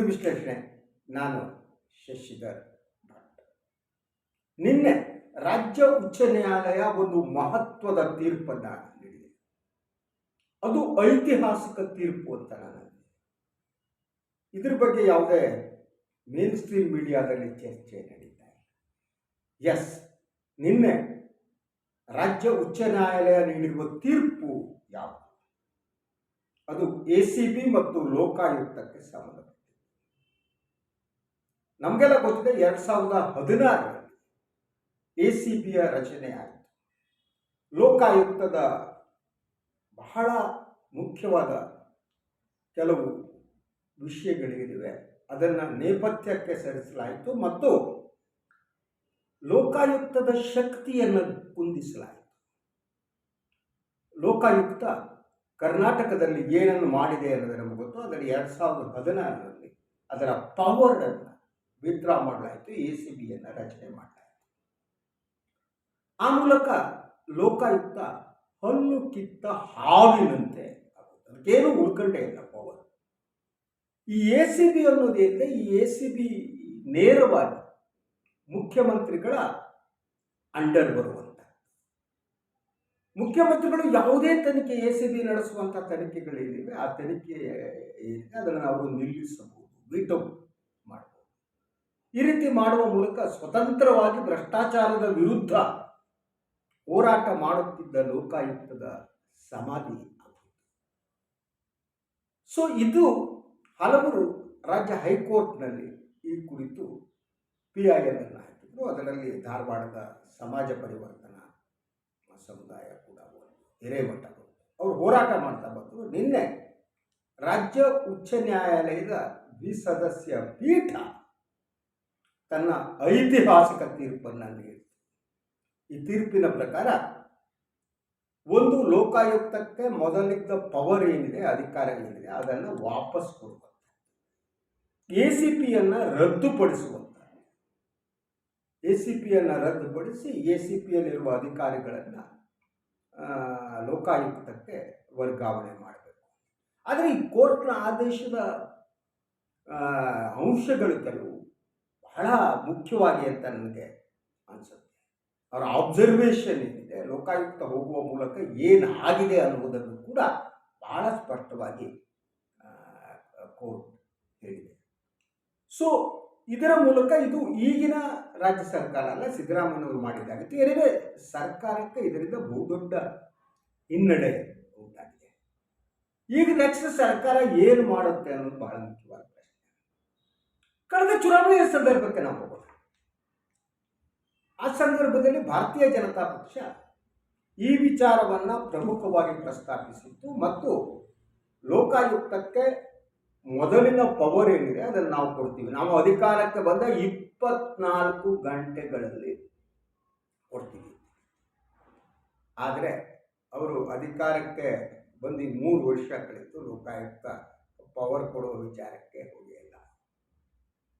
ಸುದ್ದಿ ವಿಶ್ಲೇಷಣೆ. ನಾನು ಶಶಿಧರ್ ಭಟ್. ನಿನ್ನೆ ರಾಜ್ಯ ಉಚ್ಚ ನ್ಯಾಯಾಲಯ ಒಂದು ಮಹತ್ವದ ತೀರ್ಪನ್ನ ನೀಡಿದೆ. ಅದು ಐತಿಹಾಸಿಕ ತೀರ್ಪು ಅಂತ ನಾನು ಇದ್ರ ಬಗ್ಗೆ ಯಾವುದೇ ಮೇನ್ ಸ್ಟ್ರೀಮ್ ಮೀಡಿಯಾದಲ್ಲಿ ಚರ್ಚೆ ನಡೀತಾ ಇದೆ ಎಸ್, ನಿನ್ನೆ ರಾಜ್ಯ ಉಚ್ಚ ನ್ಯಾಯಾಲಯ ನೀಡಿರುವ ತೀರ್ಪು ಯಾವುದು? ಅದು ಎ ಸಿ ಬಿ ಮತ್ತು ಲೋಕಾಯುಕ್ತಕ್ಕೆ ಸಂಬಂಧಪಟ್ಟಿದೆ ನಮಗೆಲ್ಲ ಗೊತ್ತಿದೆ ಎರಡು ಸಾವಿರದ ಹದಿನಾರರಲ್ಲಿ ಎ ಸಿ ಬಿಯ ರಚನೆ ಆಯಿತು. ಲೋಕಾಯುಕ್ತದ ಬಹಳ ಮುಖ್ಯವಾದ ಕೆಲವು ವಿಷಯಗಳಿವೆ. ಅದನ್ನು ನೇಪಥ್ಯಕ್ಕೆ ಸರಿಸಲಾಯಿತು ಮತ್ತು ಲೋಕಾಯುಕ್ತದ ಶಕ್ತಿಯನ್ನು ಕುಂದಿಸಲಾಯಿತು. ಲೋಕಾಯುಕ್ತ ಕರ್ನಾಟಕದಲ್ಲಿ ಏನನ್ನು ಮಾಡಿದೆ ಅನ್ನೋದು ನಮಗೆ ಗೊತ್ತು. ಅದರಲ್ಲಿ ಎರಡು ಸಾವಿರದ ಹದಿನಾರರಲ್ಲಿ ಅದರ ಪವರನ್ನು ವಿತ್ಡ್ರಾ ಮಾಡಲಾಯಿತು ಎ ಸಿ ಬಿಯನ್ನು ರಚನೆ ಮಾಡಲಾಯಿತು. ಆ ಮೂಲಕ ಲೋಕಾಯುಕ್ತ ಹಲ್ಲು ಕಿತ್ತ ಹಾವಿನಂತೆ. ಅದಕ್ಕೇನು ಉಳ್ಕೊಂಡೇ ಇಲ್ಲ ಪವರ್ ಈ ಎ ಸಿ ಬಿ ಅನ್ನೋದೇನಿದೆ ಈ ಎ ಸಿ ಬಿ ನೇರವಾಗಿ ಮುಖ್ಯಮಂತ್ರಿಗಳ ಅಂಡರ್ ಬರುವಂಥ ಮುಖ್ಯಮಂತ್ರಿಗಳು ಯಾವುದೇ ತನಿಖೆ ಎ ಸಿ ಬಿ ನಡೆಸುವಂಥ ತನಿಖೆಗಳೇನಿವೆ ಆ ತನಿಖೆ ಏನಿದೆ? ಅದನ್ನು ಅವರು ನಿಲ್ಲಿಸಬಹುದು. ವೀಟೋ ಈ ರೀತಿ ಮಾಡುವ ಮೂಲಕ ಸ್ವತಂತ್ರವಾಗಿ ಭ್ರಷ್ಟಾಚಾರದ ವಿರುದ್ಧ ಹೋರಾಟ ಮಾಡುತ್ತಿದ್ದ ಲೋಕಾಯುಕ್ತದ ಸಮಾಧಿ ಸೊ ಇದು ಹಲವರು ರಾಜ್ಯ ಹೈಕೋರ್ಟ್ನಲ್ಲಿ ಈ ಕುರಿತು ಪಿ ಐ ಎಲ್ ಅನ್ನು ಹಾಕಿದ್ರು. ಅದರಲ್ಲಿ ಧಾರವಾಡದ ಸಮಾಜ ಪರಿವರ್ತನಾ ಸಮುದಾಯ ಕೂಡ ಹಿರೇಮಠ ಅವರು ಹೋರಾಟ ಮಾಡ್ತಾ ಬಂದರು. ನಿನ್ನೆ ರಾಜ್ಯ ಉಚ್ಚ ನ್ಯಾಯಾಲಯದ ದ್ವಿಸದಸ್ಯ ಪೀಠ ತನ್ನ ಐತಿಹಾಸಿಕ ತೀರ್ಪನ್ನು ನೀಡಿತು. ಈ ತೀರ್ಪಿನ ಪ್ರಕಾರ ಒಂದು ಲೋಕಾಯುಕ್ತಕ್ಕೆ ಮೊದಲಿದ್ದ ಪವರ್ ಏನಿದೆ, ಅಧಿಕಾರ ಏನಿದೆ, ಅದನ್ನು ವಾಪಸ್ ಕೊಡುವಂತ ಎ ಸಿ ಪಿಯನ್ನು ರದ್ದುಪಡಿಸುವಂತ ಎ ಸಿ ಪಿಯನ್ನು ರದ್ದುಪಡಿಸಿ ಎ ಸಿ ಪಿಯಲ್ಲಿರುವ ಅಧಿಕಾರಿಗಳನ್ನು ಲೋಕಾಯುಕ್ತಕ್ಕೆ ವರ್ಗಾವಣೆ ಮಾಡಬೇಕು. ಆದರೆ ಈ ಕೋರ್ಟ್ನ ಆದೇಶದ ಅಂಶಗಳು ಕೆಲವು ಬಹಳ ಮುಖ್ಯವಾಗಿ ಅಂತ ನನಗೆ ಅನಿಸುತ್ತೆ. ಅವರ ಆಬ್ಸರ್ವೇಷನ್ ಏನಿದೆ, ಲೋಕಾಯುಕ್ತ ಹೋಗುವ ಮೂಲಕ ಏನು ಆಗಿದೆ ಅನ್ನುವುದನ್ನು ಕೂಡ ಬಹಳ ಸ್ಪಷ್ಟವಾಗಿ ಕೋರ್ಟ್ ಹೇಳಿದೆ. ಸೊ ಇದರ ಮೂಲಕ ಇದು ಈಗಿನ ರಾಜ್ಯ ಸರ್ಕಾರ ಅಲ್ಲ ಸಿದ್ದರಾಮಯ್ಯವರು ಮಾಡಿದ್ದಾಗಿತ್ತು ಏನಿದೆ, ಸರ್ಕಾರಕ್ಕೆ ಇದರಿಂದ ಬಹುದೊಡ್ಡ ಹಿನ್ನಡೆ ಉಂಟಾಗಿದೆ. ಈಗ ನೆಕ್ಸ್ಟ್ ಸರ್ಕಾರ ಏನು ಮಾಡುತ್ತೆ ಅನ್ನೋದು ಬಹಳ ಪ್ರಶ್ನೆ ಕಳೆದ ಚುನಾವಣೆಯ ಸಂದರ್ಭಕ್ಕೆ ನಾವು ಹೋಗೋಣ ಆ ಸಂದರ್ಭದಲ್ಲಿ ಭಾರತೀಯ ಜನತಾ ಪಕ್ಷ ಈ ವಿಚಾರವನ್ನು ಪ್ರಮುಖವಾಗಿ ಪ್ರಸ್ತಾಪಿಸಿತ್ತು ಮತ್ತು ಲೋಕಾಯುಕ್ತಕ್ಕೆ ಮೊದಲಿನ ಪವರ್ ಏನಿದೆ ಅದನ್ನು ನಾವು ಕೊಡ್ತೀವಿ. ನಾವು ಅಧಿಕಾರಕ್ಕೆ ಬಂದ ಇಪ್ಪತ್ನಾಲ್ಕು ಗಂಟೆಗಳಲ್ಲಿ ಕೊಡ್ತೀವಿ. ಆದರೆ ಅವರು ಅಧಿಕಾರಕ್ಕೆ ಬಂದು ಮೂರು ವರ್ಷ ಕಳೆದು ಲೋಕಾಯುಕ್ತ ಪವರ್ ಕೊಡುವ ವಿಚಾರಕ್ಕೆ ಹೋಗಿಲ್ಲ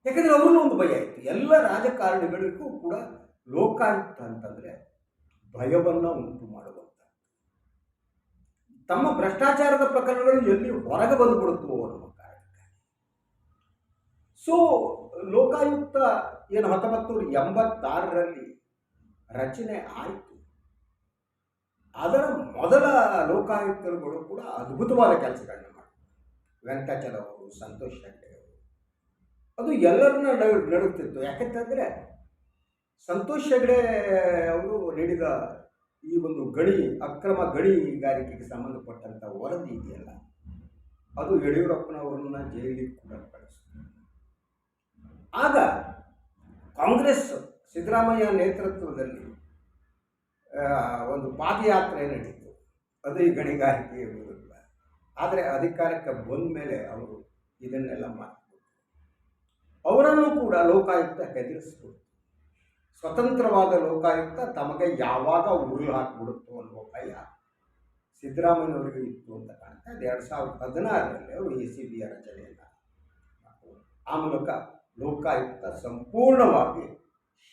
ಯಾಕಂದ್ರೆ ಅವ್ರನ್ನೂ ಒಂದು ಭಯ ಇತ್ತು. ಎಲ್ಲ ರಾಜಕಾರಣಿಗಳಿಗೂ ಕೂಡ ಲೋಕಾಯುಕ್ತ ಅಂತಂದ್ರೆ ಭಯವನ್ನು ಉಂಟು ಮಾಡುವಂತ. ತಮ್ಮ ಭ್ರಷ್ಟಾಚಾರದ ಪ್ರಕರಣಗಳು ಎಲ್ಲಿ ಹೊರಗೆ ಬಂದುಬಿಡುತ್ತೋ ಅನ್ನೋ ಕಾರಣಕ್ಕಾಗಿ. ಸೊ ಲೋಕಾಯುಕ್ತ ಏನು ಹತ್ತೊಂಬತ್ತು ನೂರ ಎಂಬತ್ತಾರರಲ್ಲಿ ರಚನೆ ಆಯಿತು. ಅದರ ಮೊದಲ ಲೋಕಾಯುಕ್ತರುಗಳು ಕೂಡ ಅದ್ಭುತವಾದ ಕೆಲಸಗಳನ್ನ ಮಾಡಿದರು ವೆಂಕಟಾಚಲ ಅವರು, ಸಂತೋಷ್ ಹೆಗ್ಡೆ ಅದು ಎಲ್ಲರನ್ನ ನಡು, ನಡುತ್ತಿತ್ತು. ಯಾಕೆಂತಂದರೆ ಸಂತೋಷ್ ಹೆಗ್ಡೆ ಅವರು ನೀಡಿದ ಈ ಒಂದು ಗಣಿ, ಅಕ್ರಮ ಗಣಿಗಾರಿಕೆಗೆ ಸಂಬಂಧಪಟ್ಟಂಥ ವರದಿ ಇದೆಯಲ್ಲ, ಅದು ಯಡಿಯೂರಪ್ಪನವರನ್ನ ಜೈಲಿಗೆ ಕೂಡ ಕಳಿಸಿತು ಆಗ ಕಾಂಗ್ರೆಸ್ ಸಿದ್ದರಾಮಯ್ಯ ನೇತೃತ್ವದಲ್ಲಿ ಒಂದು ಪಾದಯಾತ್ರೆ ನಡೀತು. ಅದು ಈ ಗಣಿಗಾರಿಕೆಯ ವಿರುದ್ಧ. ಆದರೆ ಅಧಿಕಾರಕ್ಕೆ ಬಂದ ಮೇಲೆ ಅವರು ಇದನ್ನೆಲ್ಲ ಮಾಡಿದ್ರು ಅವರನ್ನು ಕೂಡ ಲೋಕಾಯುಕ್ತ ಹೆದರಿಸ್ಬಿಡ್ತು. ಸ್ವತಂತ್ರವಾದ ಲೋಕಾಯುಕ್ತ ತಮಗೆ ಯಾವಾಗ ಉರುಳು ಹಾಕಿಬಿಡುತ್ತೋ ಅನ್ನೋ ಭಯ ಸಿದ್ದರಾಮಯ್ಯನವರಿಗೆ ಇತ್ತು ಅಂತ ಕಾಣ್ತಾ ಇದೆ. ಎರಡು ಸಾವಿರದ ಹದಿನಾರರಲ್ಲಿ ಅವರು ಎ ಸಿ ಬಿಯ ರಚನೆಯನ್ನು. ಆ ಮೂಲಕ ಲೋಕಾಯುಕ್ತ ಸಂಪೂರ್ಣವಾಗಿ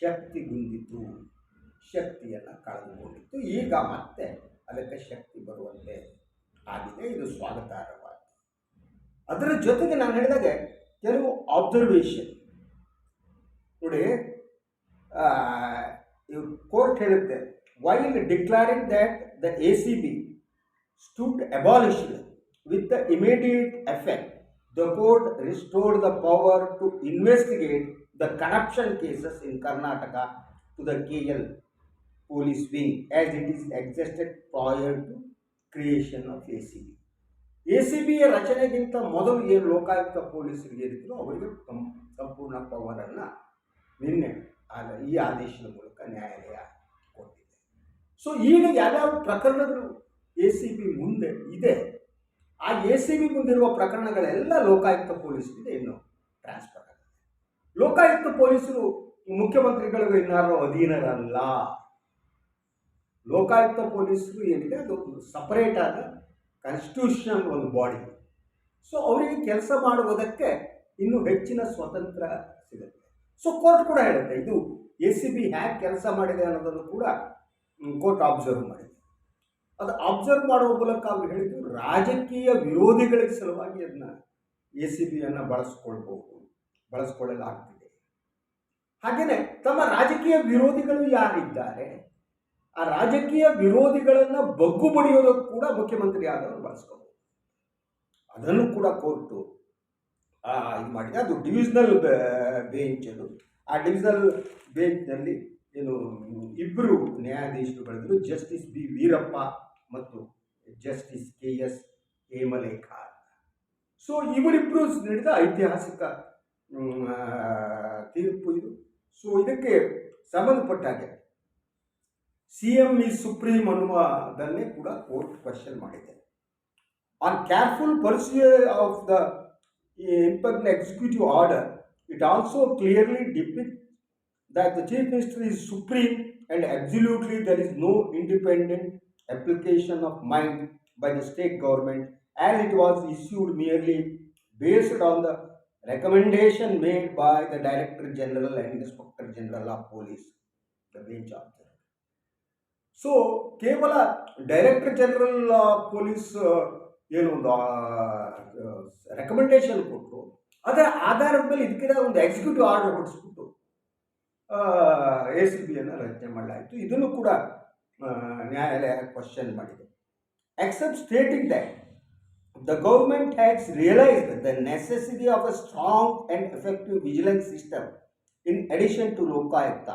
ಶಕ್ತಿಗುಂದಿತು ಶಕ್ತಿಯನ್ನು ಕಳೆದುಕೊಂಡಿತ್ತು. ಈಗ ಮತ್ತೆ ಅದಕ್ಕೆ ಶಕ್ತಿ ಬರುವಂತೆ ಆಗಿದೆ. ಇದು ಸ್ವಾಗತಾರ್ಹವಾಗಿದೆ. ಅದರ ಜೊತೆಗೆ ನಾನು ಹೇಳಿದಾಗೆ ಕೆಲವು ಅಬ್ಸರ್ವೇಷನ್ ನೋಡಿ ಕೋರ್ಟ್ ಹೇಳುತ್ತೆ while declaring that the A C B stood abolished with the immediate effect the court restored the power to investigate the corruption cases in Karnataka to the K L police wing as it is existed prior to creation of A C B ರಚನೆಗಿಂತ ಮೊದಲು ಏನು ಲೋಕಾಯುಕ್ತ ಪೊಲೀಸರಿಗೆ ಏನಿದ್ರು ಅವರಿಗೆ ಸಂಪೂರ್ಣ ಪವರನ್ನು ನಿನ್ನೆ ಈ ಆದೇಶದ ಮೂಲಕ ನ್ಯಾಯಾಲಯ ಕೊಟ್ಟಿದೆ. ಸೊ ಈಗ ಯಾವ್ಯಾವ ಪ್ರಕರಣಗಳು ಎ ಸಿ ಬಿ ಮುಂದೆ ಇದೆ, ಆ ಎ ಸಿ ಬಿ ಮುಂದಿರುವ ಪ್ರಕರಣಗಳೆಲ್ಲ ಲೋಕಾಯುಕ್ತ ಪೊಲೀಸರಿಗೆ ಇನ್ನು ಟ್ರಾನ್ಸ್ಫರ್ ಆಗಿದೆ. ಲೋಕಾಯುಕ್ತ ಪೊಲೀಸರು ಮುಖ್ಯಮಂತ್ರಿಗಳಿಗೂ ಇನ್ನಾರು ಅಧೀನರಲ್ಲ. ಲೋಕಾಯುಕ್ತ ಪೊಲೀಸರು ಏನಿದೆ, ಅದು ಸಪರೇಟ್ ಆದ ಕಾನ್ಸ್ಟಿಟ್ಯೂಷನಲ್ ಒಂದು ಬಾಡಿ ಸೊ ಅವರಿಗೆ ಕೆಲಸ ಮಾಡುವುದಕ್ಕೆ ಇನ್ನೂ ಹೆಚ್ಚಿನ ಸ್ವಾತಂತ್ರ್ಯ ಸಿಗುತ್ತೆ. ಸೊ ಕೋರ್ಟ್ ಕೂಡ ಹೇಳುತ್ತೆ, ಇದು ಎ ಸಿ ಬಿ ಹ್ಯಾಕ್ ಕೆಲಸ ಮಾಡಿದೆ ಅನ್ನೋದನ್ನು ಕೂಡ ಕೋರ್ಟ್ ಅಬ್ಸರ್ವ್ ಮಾಡಿದೆ. ಅದು ಅಬ್ಸರ್ವ್ ಮಾಡುವ ಮೂಲಕ ಅವ್ರು ಹೇಳಿದ್ದು ರಾಜಕೀಯ ವಿರೋಧಿಗಳಿಗೆ ಸಲುವಾಗಿ ಅದನ್ನ ಎ ಸಿ ಬಿಯನ್ನು ಬಳಸ್ಕೊಳ್ಬಹುದು, ಬಳಸ್ಕೊಳ್ಳಲಾಗ್ತಿದೆ. ಹಾಗೆಯೇ ತಮ್ಮ ರಾಜಕೀಯ ವಿರೋಧಿಗಳು ಯಾರಿದ್ದಾರೆ? ಆ ರಾಜಕೀಯ ವಿರೋಧಿಗಳನ್ನು ಬಗ್ಗು ಬಡಿಯೋದಕ್ಕೂ ಕೂಡ ಮುಖ್ಯಮಂತ್ರಿ ಆದವರು ಬಳಸ್ಕೋಬಹುದು ಅದನ್ನು ಕೂಡ ಕೋರ್ಟು ಇದು ಮಾಡಿದೆ. ಅದು ಡಿವಿಷನಲ್ ಬೆಂಚ್ ಅದು. ಆ ಡಿವಿಷನಲ್ ಬೆಂಚ್ನಲ್ಲಿ ಏನು ಇಬ್ಬರು ನ್ಯಾಯಾಧೀಶರುಗಳಿದ್ರು ಜಸ್ಟಿಸ್ ಬಿ ವೀರಪ್ಪ ಮತ್ತು justice K S Hemalekha. So ಇವರಿಬ್ಬರು ನೀಡಿದ ಐತಿಹಾಸಿಕ ತೀರ್ಪು ಇದು. ಸೊ ಇದಕ್ಕೆ ಸಂಬಂಧಪಟ್ಟ ಹಾಗೆ ಸಿ ಎಂ ಈ ಸುಪ್ರೀಂ ಅನ್ನುವುದನ್ನೇ ಕೂಡ ಕೋರ್ಟ್ ಕ್ವಶನ್ ಮಾಡಿದೆ on careful perusal of the impugned executive order, it also clearly depicts that the chief minister is supreme and absolutely there is no independent application of mind by the state government as it was issued merely based on the recommendation made by the director general and inspector general of police the bench of the so ಕೇವಲ director general police ಏನು ಒಂದು recommendation ಕೊಟ್ಟರು ಅದರ ಆಧಾರದ ಮೇಲೆ ಇದಕ್ಕಿಂತ ಒಂದು executive order ಹೊಡಿಸ್ಬಿಟ್ಟು ಎ ಸಿ ಬಿಯನ್ನು ರಚನೆ ಮಾಡಲಾಯಿತು. ಇದನ್ನು ಕೂಡ ನ್ಯಾಯಾಲಯ ಕ್ವಶನ್ ಮಾಡಿದೆ. Except stating that the government has realised the necessity of a strong and effective vigilance system in addition to Lokayukta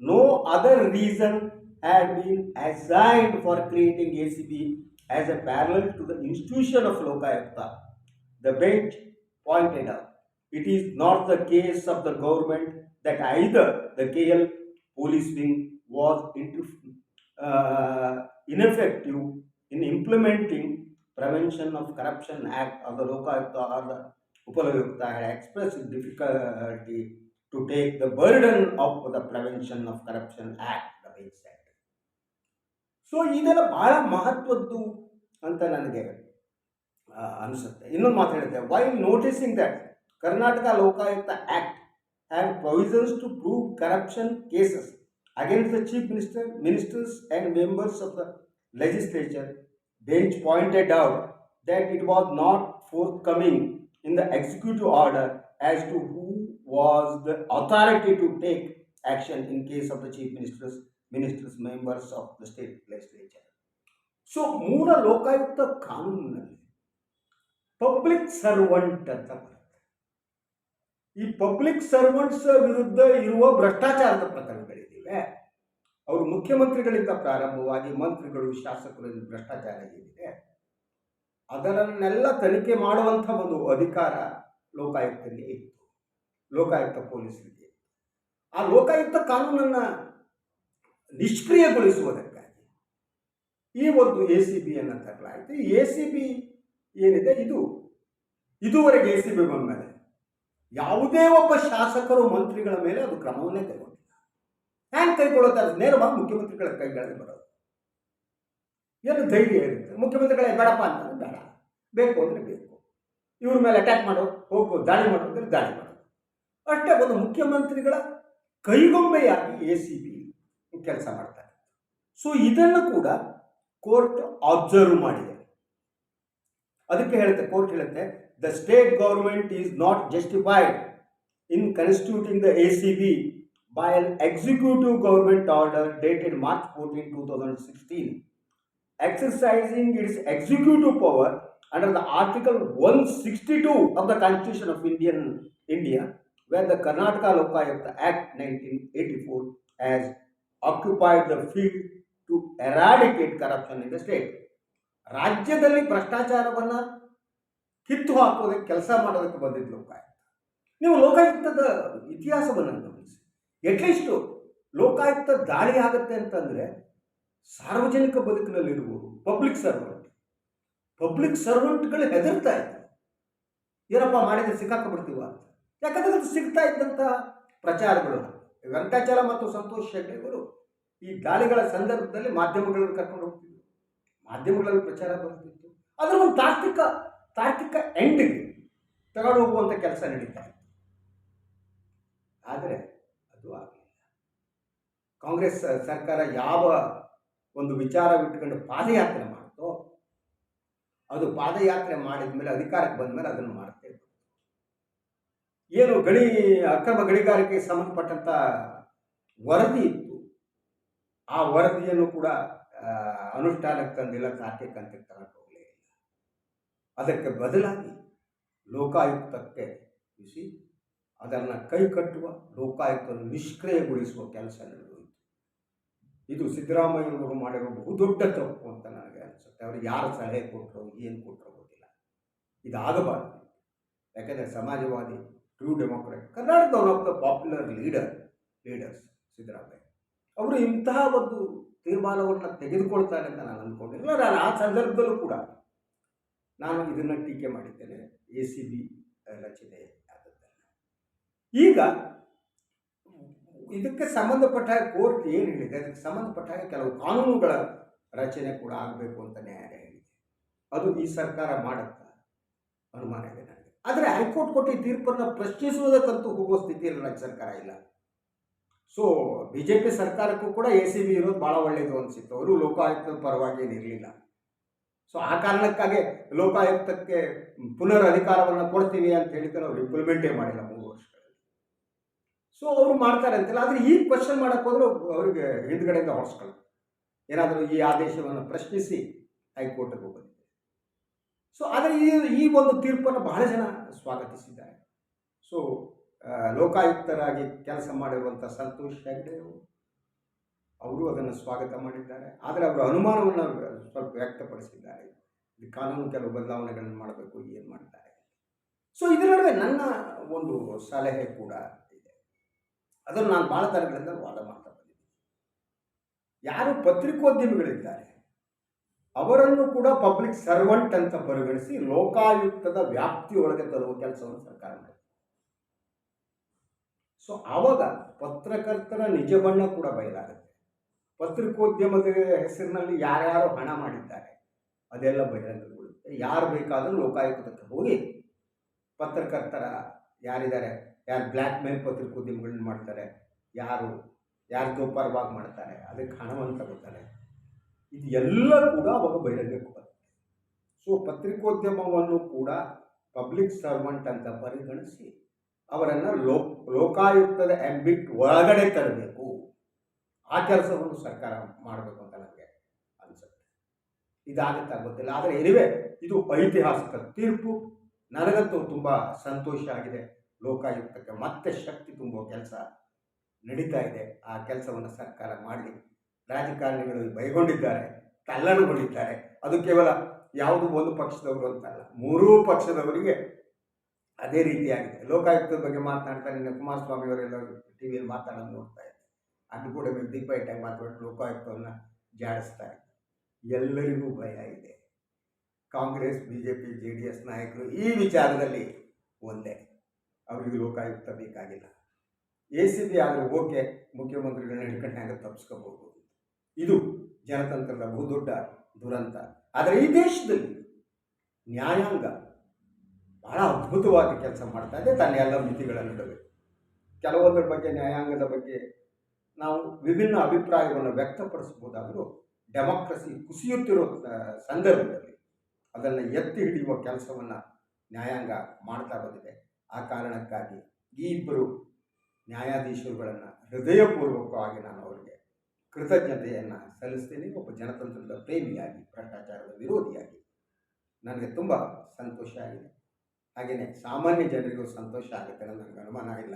no other reason had been assigned for creating ACB as a parallel to the institution of Lokayukta. The bench pointed out it is not the case of the government that either the KL police wing was uh, ineffective in implementing Prevention of Corruption Act of the Lokayukta or the Upalayukta had expressed difficulty to take the burden of the Prevention of Corruption Act. So ಇದೆಲ್ಲ ಬಹಳ ಮಹತ್ವದ್ದು ಅಂತ ನನಗೆ ಆ, ಅನಿಸುತ್ತೆ. ಇನ್ನೊಂದು ಮಾತು ಹೇಳುತ್ತೆ. While noticing that Karnataka Lokayukta act have provisions to prove corruption cases against the chief minister ministers and members of the legislature bench pointed out that it was not forthcoming in the executive order as to who was the authority to take action in case of the chief ministers, ministers, members of the state legislature so ಮೂಲ ಲೋಕಾಯುಕ್ತ ಕಾನೂನಿನಲ್ಲಿ public servant ಅಂತ ಬರುತ್ತೆ ಈ public servants ವಿರುದ್ಧ ಇರುವ ಭ್ರಷ್ಟಾಚಾರದ ಪ್ರಕರಣಗಳಿವೆ ಅವರು ಮುಖ್ಯಮಂತ್ರಿಗಳಿಂದ ಪ್ರಾರಂಭವಾಗಿ ಮಂತ್ರಿಗಳು ಶಾಸಕರಲ್ಲಿ ಭ್ರಷ್ಟಾಚಾರ ಏನಿದೆ ಅದರನ್ನೆಲ್ಲ ತನಿಖೆ ಮಾಡುವಂಥ ಒಂದು ಅಧಿಕಾರ ಲೋಕಾಯುಕ್ತರಿಗೆ ಇತ್ತು. ಲೋಕಾಯುಕ್ತ ಪೊಲೀಸರಿಗೆ ಆ ಲೋಕಾಯುಕ್ತ ಕಾನೂನನ್ನು ನಿಷ್ಕ್ರಿಯಗೊಳಿಸುವುದಕ್ಕಾಗಿ ಈ ಒಂದು ಎ ಸಿ ಬಿಯನ್ನು ತರಲಾಯಿತು. ಎ ಸಿ ಬಿ ಏನಿದೆ? ಇದು. ಇದುವರೆಗೆ ಎ ಸಿ ಬಿ ಬಂದ ಯಾವುದೇ ಒಬ್ಬ ಶಾಸಕರು ಮಂತ್ರಿಗಳ ಮೇಲೆ ಅದು ಕ್ರಮವನ್ನೇ ಕೈಗೊಂಡಿಲ್ಲ. ಹ್ಯಾಂಗೆ ಕೈಗೊಳ್ಳುತ್ತಾರೆ ನೇರವಾಗಿ ಮುಖ್ಯಮಂತ್ರಿಗಳ ಕೈಗಳಲ್ಲಿ ಬರೋದು. ಏನು ಧೈರ್ಯ ಇರುತ್ತೆ ಮುಖ್ಯಮಂತ್ರಿಗಳೇ, ಬೇಡಪ್ಪ ಅಂತಂದ್ರೆ ಬೇಡ. ಬೇಕು ಅಂದರೆ ಬೇಕು. ಇವ್ರ ಮೇಲೆ ಅಟ್ಯಾಕ್ ಮಾಡೋ, ಹೋಗೋ, ದಾಳಿ ಮಾಡು ಅಂದರೆ ದಾಳಿ ಮಾಡೋದು ಅಷ್ಟೇ ಒಂದು ಮುಖ್ಯಮಂತ್ರಿಗಳ ಕೈಗೊಂಬೆಯಾಗಿ ಎ ಸಿ ಬಿ ಕೆಲಸ ಮಾಡ್ತಾರೆ. ಸೊ ಇದನ್ನು ಕೂಡ ಕೋರ್ಟ್ ಅಬ್ಸರ್ವ್ ಮಾಡಿದೆ. ಅದಕ್ಕೆ ಹೇಳುತ್ತೆ ಕೋರ್ಟ್ ಹೇಳುತ್ತೆ the state government is not justified in constituting the A C B by an executive government order dated March fourteen two thousand sixteen exercising its executive power under the article one sixty two of the constitution of Indian India where the Karnataka Lokayukta act nineteen eighty four as occupied the field to eradicate corruption in the state ರಾಜ್ಯದಲ್ಲಿ ಭ್ರಷ್ಟಾಚಾರವನ್ನು ಕಿತ್ತು ಹಾಕೋದಕ್ಕೆ ಕೆಲಸ ಮಾಡೋದಕ್ಕೆ ಬಂದಿದ್ದು ಲೋಕಾಯುಕ್ತ ನೀವು ಲೋಕಾಯುಕ್ತದ ಇತಿಹಾಸವನ್ನು ಗಮನಿಸಿ. ಎಟ್ಲೀಸ್ಟು ಲೋಕಾಯುಕ್ತ ದಾಳಿ ಆಗುತ್ತೆ ಅಂತಂದರೆ ಸಾರ್ವಜನಿಕ ಬದುಕಿನಲ್ಲಿರ್ಬೋದು ಪಬ್ಲಿಕ್ ಸರ್ವೆಂಟ್ ಪಬ್ಲಿಕ್ ಸರ್ವೆಂಟ್ಗಳು ಹೆದರ್ತಾ ಇದ್ರು. ಏನಪ್ಪ ಮಾಡಿದ್ರೆ ಸಿಕ್ಕಾಕೊಂಡ್ಬಿಡ್ತೀವ ಯಾಕಂದ್ರೆ ಅದು ಸಿಗ್ತಾ ಇದ್ದಂಥ ಪ್ರಚಾರಗಳು. ವೆಂಕಟಾಚಲ ಮತ್ತು ಸಂತೋಷ್ ಹೆಗ್ಡೆಗಳು ಈ ದಾಳಿಗಳ ಸಂದರ್ಭದಲ್ಲಿ ಮಾಧ್ಯಮಗಳನ್ನು ಕರ್ಕೊಂಡು ಹೋಗ್ತಿದ್ರು. ಮಾಧ್ಯಮಗಳಲ್ಲಿ ಪ್ರಚಾರ ಬರ್ತಿತ್ತು. ಅದರ ಒಂದು ತಾರ್ಕಿಕ ತಾರ್ಕಿಕ ಎಂಡ್ಗೆ ತಗೊಂಡು ಹೋಗುವಂಥ ಕೆಲಸ ನಡೀತಾ ಇತ್ತು. ಆದರೆ ಅದು ಆಗಲಿಲ್ಲ. ಕಾಂಗ್ರೆಸ್ ಸರ್ಕಾರ ಯಾವ ಒಂದು ವಿಚಾರವಿಟ್ಕೊಂಡು ಪಾದಯಾತ್ರೆ ಮಾಡ್ತೋ, ಅದು ಪಾದಯಾತ್ರೆ ಮಾಡಿದ ಮೇಲೆ ಅಧಿಕಾರಕ್ಕೆ ಬಂದ ಮೇಲೆ ಅದನ್ನು ಮಾಡ್ತೇವೆ ಏನು ಗಣಿ, ಅಕ್ರಮ ಗಣಿಗಾರಿಕೆಗೆ ಸಂಬಂಧಪಟ್ಟಂಥ ವರದಿ ಇತ್ತು. ಆ ವರದಿಯನ್ನು ಕೂಡ ಅನುಷ್ಠಾನಕ್ಕೆ ತಂದಿಲ್ಲ ಅಂತ ತಗೊಂಡು ಹೋಗಲೇ ಇಲ್ಲ. ಅದಕ್ಕೆ ಬದಲಾಗಿ ಲೋಕಾಯುಕ್ತಕ್ಕೆ ತಿಳಿಸಿ ಅದನ್ನು ಕೈ ಕಟ್ಟುವ ಲೋಕಾಯುಕ್ತವನ್ನು ನಿಷ್ಕ್ರಿಯಗೊಳಿಸುವ ಕೆಲಸ ನಡೆದೋಯಿತು. ಇದು ಸಿದ್ದರಾಮಯ್ಯನವರು ಮಾಡಿರೋ ಬಹುದೊಡ್ಡ ತಪ್ಪು ಅಂತ ನನಗೆ ಅನಿಸುತ್ತೆ. ಅವರು ಯಾರು ಸಲಹೆ ಕೊಟ್ಟರು ಏನು ಕೊಟ್ಟರು ಗೊತ್ತಿಲ್ಲ. ಇದಾಗಬಾರ್ದು. ಯಾಕಂದರೆ ಸಮಾಜವಾದಿ ಟ್ರೂ ಡೆಮೋಕ್ರೆಟ್ ಕರ್ನಾಟಕದ one of the popular leader leaders Siddaramaiah ಅವರು ಇಂತಹ ಒಂದು ತೀರ್ಮಾನವನ್ನು ತೆಗೆದುಕೊಳ್ತಾರೆ ಅಂತ ನಾನು ಅಂದ್ಕೊಂಡಿಲ್ಲ ನಾನು ಆ ಸಂದರ್ಭದಲ್ಲೂ ಕೂಡ ನಾನು ಇದನ್ನು ಟೀಕೆ ಮಾಡಿದ್ದೇನೆ. ಎ ಸಿ ಬಿ ರಚನೆ ಆದದ್ದನ್ನು. ಈಗ ಇದಕ್ಕೆ ಸಂಬಂಧಪಟ್ಟ ಕೋರ್ಟ್ ಏನು ಹೇಳಿದೆ? ಅದಕ್ಕೆ ಸಂಬಂಧಪಟ್ಟ ಕೆಲವು ಕಾನೂನುಗಳ ರಚನೆ ಕೂಡ ಆಗಬೇಕು ಅಂತ ನ್ಯಾಯಾಲಯ ಹೇಳಿದೆ. ಅದು ಈ ಸರ್ಕಾರ ಮಾಡುತ್ತಾ ಅನುಮಾನ ಇದೆ ನನಗೆ. ಆದರೆ ಹೈಕೋರ್ಟ್ ಕೊಟ್ಟ ತೀರ್ಪನ್ನು ಪ್ರಶ್ನಿಸುವುದಕ್ಕಂತೂ ಹೋಗುವ ಸ್ಥಿತಿಯಲ್ಲಿ ರಾಜ್ಯ ಸರ್ಕಾರ ಇಲ್ಲ. ಸೊ ಬಿ ಜೆ ಪಿ ಸರ್ಕಾರಕ್ಕೂ ಕೂಡ ಎ ಸಿ ಬಿ ಇರೋದು ಭಾಳ ಒಳ್ಳೆಯದು ಅನಿಸಿತ್ತು. ಅವರು ಲೋಕಾಯುಕ್ತದ ಪರವಾಗಿ ಏನಿರಲಿಲ್ಲ. ಸೊ ಆ ಕಾರಣಕ್ಕಾಗಿ ಲೋಕಾಯುಕ್ತಕ್ಕೆ ಪುನರ್ ಅಧಿಕಾರವನ್ನು ಕೊಡ್ತೀವಿ ಅಂತ ಹೇಳಿದ್ರೆ ಅವ್ರು ಇಂಪ್ಲಿಮೆಂಟೇ ಮಾಡಿಲ್ಲ ಮೂರು ವರ್ಷಗಳಲ್ಲಿ. ಸೊ ಅವರು ಮಾಡ್ತಾರೆ ಅಂತಿಲ್ಲ, ಆದರೆ ಈ ಕ್ವಶನ್ ಮಾಡಕ್ಕೆ ಹೋದ್ರೆ ಅವರಿಗೆ ಹಿಂದ್ಗಡೆಯಿಂದ ಹೊಡ್ಸ್ಕೊಳ್ಳಿ ಏನಾದರೂ ಈ ಆದೇಶವನ್ನು ಪ್ರಶ್ನಿಸಿ ಹೈಕೋರ್ಟ್ಗೆ ಬಂದಿದೆ ಸೊ ಆದರೆ ಈ ಈ ಒಂದು ತೀರ್ಪನ್ನು ಬಹಳ ಜನ ಸ್ವಾಗತಿಸಿದ್ದಾರೆ. ಸೊ ಲೋಕಾಯುಕ್ತರಾಗಿ ಕೆಲಸ ಮಾಡಿರುವಂಥ ಸಂತೋಷ್ ಹೆಗ್ಡೆ ಅವರು ಅದನ್ನು ಸ್ವಾಗತ ಮಾಡಿದ್ದಾರೆ. ಆದರೆ ಅವರು ಅನುಮಾನವನ್ನು ಸ್ವಲ್ಪ ವ್ಯಕ್ತಪಡಿಸಿದ್ದಾರೆ. ಕಾನೂನು ಕೆಲವು ಬದಲಾವಣೆಗಳನ್ನು ಮಾಡಬೇಕು, ಏನು ಮಾಡ್ತಾರೆ. ಸೊ ಇದರ ನಡುವೆ ನನ್ನ ಒಂದು ಸಲಹೆ ಕೂಡ ಇದೆ. ಅದನ್ನು ನಾನು ಭಾಳ ತರಗಳಿಂದ ವಾದ ಮಾಡ್ತಾ ಬಂದಿದ್ದೀನಿ. ಯಾರು ಪತ್ರಿಕೋದ್ಯಮಿಗಳಿದ್ದಾರೆ ಅವರನ್ನು ಕೂಡ ಪಬ್ಲಿಕ್ ಸರ್ವೆಂಟ್ ಅಂತ ಪರಿಗಣಿಸಿ ಲೋಕಾಯುಕ್ತದ ವ್ಯಾಪ್ತಿಯೊಳಗೆ ತರುವ ಕೆಲಸವನ್ನು ಸರ್ಕಾರ ಮಾಡಿದೆ. ಸೊ ಆವಾಗ ಪತ್ರಕರ್ತರ ನಿಜ ಬಣ್ಣ ಕೂಡ ಬಯಲಾಗುತ್ತೆ. ಪತ್ರಿಕೋದ್ಯಮದ ಹೆಸರಿನಲ್ಲಿ ಯಾರ್ಯಾರು ಹಣ ಮಾಡಿದ್ದಾರೆ, ಅದೆಲ್ಲ ಬಹಿರಂಗಗೊಳ್ಳುತ್ತೆ. ಯಾರು ಬೇಕಾದರೂ ಲೋಕಾಯುಕ್ತಕ್ಕೆ ಹೋಗಿ ಪತ್ರಕರ್ತರ ಯಾರಿದ್ದಾರೆ, ಯಾರು ಬ್ಲ್ಯಾಕ್ ಮೇಲ್ ಪತ್ರಿಕೋದ್ಯಮಗಳನ್ನ ಮಾಡ್ತಾರೆ, ಯಾರು ಯಾರು ಪರವಾಗಿ ಮಾಡ್ತಾರೆ, ಅದಕ್ಕೆ ಹಣವನ್ನು ತಗೋತಾರೆ. ಇದು ಎಲ್ಲ ಕೂಡ ಅವಾಗ ಬಹಿರಂಗಕ್ಕೆ ಸೊ ಪತ್ರಿಕೋದ್ಯಮವನ್ನು ಕೂಡ ಪಬ್ಲಿಕ್ ಸರ್ವೆಂಟ್ ಅಂತ ಪರಿಗಣಿಸಿ ಅವರನ್ನು ಲೋ ಲೋಕಾಯುಕ್ತದ ಎಂಬಿಟ್ ಒಳಗಡೆ ತರಬೇಕು. ಆ ಕೆಲಸವನ್ನು ಸರ್ಕಾರ ಮಾಡಬೇಕು ಅಂತ ನನಗೆ ಅನಿಸುತ್ತೆ. ಇದಾಗುತ್ತಾ ಗೊತ್ತಿಲ್ಲ. ಆದರೆ ಎನಿವೆ ಇದು ಐತಿಹಾಸಿಕ ತೀರ್ಪು. ನನಗಂತೂ ತುಂಬ ಸಂತೋಷ ಆಗಿದೆ. ಲೋಕಾಯುಕ್ತಕ್ಕೆ ಮತ್ತೆ ಶಕ್ತಿ ತುಂಬುವ ಕೆಲಸ ನಡೀತಾ ಇದೆ. ಆ ಕೆಲಸವನ್ನು ಸರ್ಕಾರ ಮಾಡಲಿ. ರಾಜಕಾರಣಿಗಳು ಬೈಗೊಂಡಿದ್ದಾರೆ ತಲ್ಲಣಗೊಂಡಿದ್ದಾರೆ ಅದು ಕೇವಲ ಯಾವುದು ಒಂದು ಪಕ್ಷದವರು ಅಂತಲ್ಲ, ಮೂರೂ ಪಕ್ಷದವರಿಗೆ ಅದೇ ರೀತಿಯಾಗಿದೆ. ಲೋಕಾಯುಕ್ತದ ಬಗ್ಗೆ ಮಾತನಾಡ್ತಾರೆ ನಿನ್ನೆ ಕುಮಾರಸ್ವಾಮಿ ಅವರೆಲ್ಲ ಟಿ ವಿಯಲ್ಲಿ ಮಾತಾಡೋದು ನೋಡ್ತಾ ಇದ್ದೆ. ಅದು ಕೂಡ ದೀಪ ಇಟ್ಟಾಗ ಮಾತಾಡಿ ಲೋಕಾಯುಕ್ತವನ್ನು ಜಾಡಿಸ್ತಾ ಎಲ್ಲರಿಗೂ ಭಯ ಇದೆ. Congress B J P J D S ನಾಯಕರು ಈ ವಿಚಾರದಲ್ಲಿ ಒಂದೇ, ಅವರಿಗೆ ಲೋಕಾಯುಕ್ತ ಬೇಕಾಗಿಲ್ಲ. ಎ ಸಿ ಬಿ ಆದರೆ ಓಕೆ, ಮುಖ್ಯಮಂತ್ರಿಗಳನ್ನ ಹಿಡ್ಕೊಂಡು ಹ್ಯಾಂಗ ತಪ್ಪಿಸ್ಕೋಬಹುದು ಇದು ಜನತಂತ್ರದ ಬಹುದೊಡ್ಡ ದುರಂತ. ಆದರೆ ಈ ದೇಶದಲ್ಲಿ ನ್ಯಾಯಾಂಗ ಬಹಳ ಅದ್ಭುತವಾಗಿ ಕೆಲಸ ಮಾಡ್ತಾ ಇದೆ. ತನ್ನ ಎಲ್ಲ ಮಿತಿಗಳ ನಡುವೆ. ಕೆಲವೊಂದರ ಬಗ್ಗೆ, ನ್ಯಾಯಾಂಗದ ಬಗ್ಗೆ ನಾವು ವಿಭಿನ್ನ ಅಭಿಪ್ರಾಯವನ್ನು ವ್ಯಕ್ತಪಡಿಸಬಹುದಾದರೂ ಡೆಮಾಕ್ರಸಿ ಕುಸಿಯುತ್ತಿರೋ ಸಂದರ್ಭದಲ್ಲಿ ಅದನ್ನು ಎತ್ತಿ ಹಿಡಿಯುವ ಕೆಲಸವನ್ನು ನ್ಯಾಯಾಂಗ ಮಾಡ್ತಾ ಬಂದಿದೆ. ಆ ಕಾರಣಕ್ಕಾಗಿ ಈ ಇಬ್ಬರು ನ್ಯಾಯಾಧೀಶರುಗಳನ್ನು ಹೃದಯಪೂರ್ವಕವಾಗಿ ನಾನು ಅವರಿಗೆ ಕೃತಜ್ಞತೆಯನ್ನು ಸಲ್ಲಿಸ್ತೀನಿ. ಒಬ್ಬ ಜನತಂತ್ರದ ಪ್ರೇಮಿಯಾಗಿ, ಭ್ರಷ್ಟಾಚಾರದ ವಿರೋಧಿಯಾಗಿ. ನನಗೆ ತುಂಬ ಸಂತೋಷ ಆಗಿದೆ. ಹಾಗೆಯೇ ಸಾಮಾನ್ಯ ಜನರಿಗೂ ಸಂತೋಷ ಆಗುತ್ತೆ ಅಂತ ನನಗೆ ಅನುಮಾನ ಇಲ್ಲ.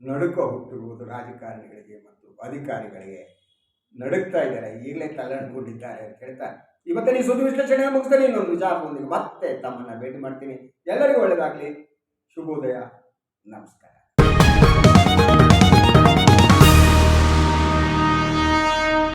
ನಡುಕ ಹುಟ್ಟಿರುವುದು ರಾಜಕಾರಣಿಗಳಿಗೆ ಮತ್ತು ಅಧಿಕಾರಿಗಳಿಗೆ ನಡುಕ್ತಾ ಇದ್ದಾರೆ. ಈಗಲೇ ತಲೆಗೊಂಡಿದ್ದಾರೆ ಅಂತ ಹೇಳ್ತಾ ಇವತ್ತಿನ ಈ ಸುದ್ದಿ ವಿಶ್ಲೇಷಣೆ ಮುಗಿಸ್ತೀನಿ ಇನ್ನೊಂದು ವಿಚಾರದೊಂದಿಗೆ ಮತ್ತೆ ತಮ್ಮನ್ನು ಭೇಟಿ ಮಾಡ್ತೀನಿ. ಎಲ್ಲರಿಗೂ ಒಳ್ಳೆಯದಾಗಲಿ ಶುಭೋದಯ. ನಮಸ್ಕಾರ.